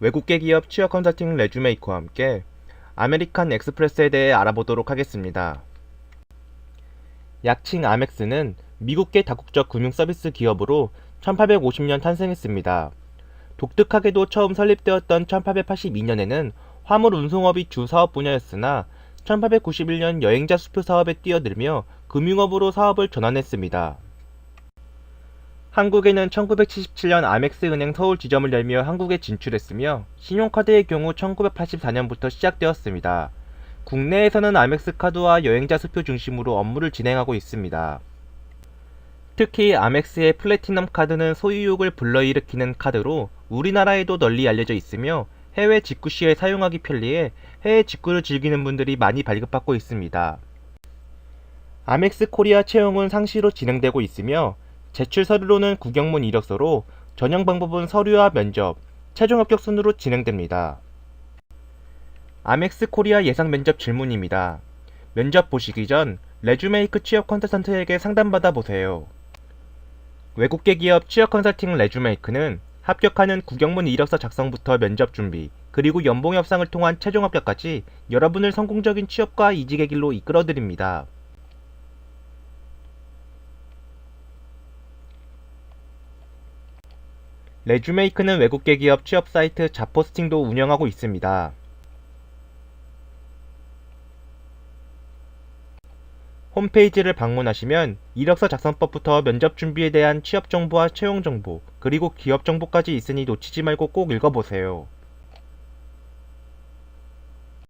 외국계 기업 취업 컨설팅 레주메이커와 함께 아메리칸 엑스프레스에 대해 알아보도록 하겠습니다. 약칭 아멕스는 미국계 다국적 금융 서비스 기업으로 1850년 탄생했습니다. 독특하게도 처음 설립되었던 1882년에는 화물 운송업이 주 사업 분야였으나 1891년 여행자 수표 사업에 뛰어들며 금융업으로 사업을 전환했습니다. 한국에는 1977년 아멕스 은행 서울 지점을 열며 한국에 진출했으며 신용카드의 경우 1984년부터 시작되었습니다. 국내에서는 아멕스 카드와 여행자 수표 중심으로 업무를 진행하고 있습니다. 특히 아멕스의 플래티넘 카드는 소유욕을 불러일으키는 카드로 우리나라에도 널리 알려져 있으며 해외 직구 시에 사용하기 편리해 해외 직구를 즐기는 분들이 많이 발급받고 있습니다. 아멕스 코리아 채용은 상시로 진행되고 있으며 제출 서류로는 구경문 이력서로 전형 방법은 서류와 면접, 최종 합격 순으로 진행됩니다. 아멕스 코리아 예상 면접 질문입니다. 면접 보시기 전 레주메이크 취업 컨설턴트에게 상담받아 보세요. 외국계 기업 취업 컨설팅 레주메이크는 합격하는 구경문 이력서 작성부터 면접 준비, 그리고 연봉 협상을 통한 최종 합격까지 여러분을 성공적인 취업과 이직의 길로 이끌어 드립니다. 레주메이크는 외국계 기업 취업 사이트 자포스팅도 운영하고 있습니다. 홈페이지를 방문하시면 이력서 작성법부터 면접 준비에 대한 취업 정보와 채용 정보, 그리고 기업 정보까지 있으니 놓치지 말고 꼭 읽어보세요.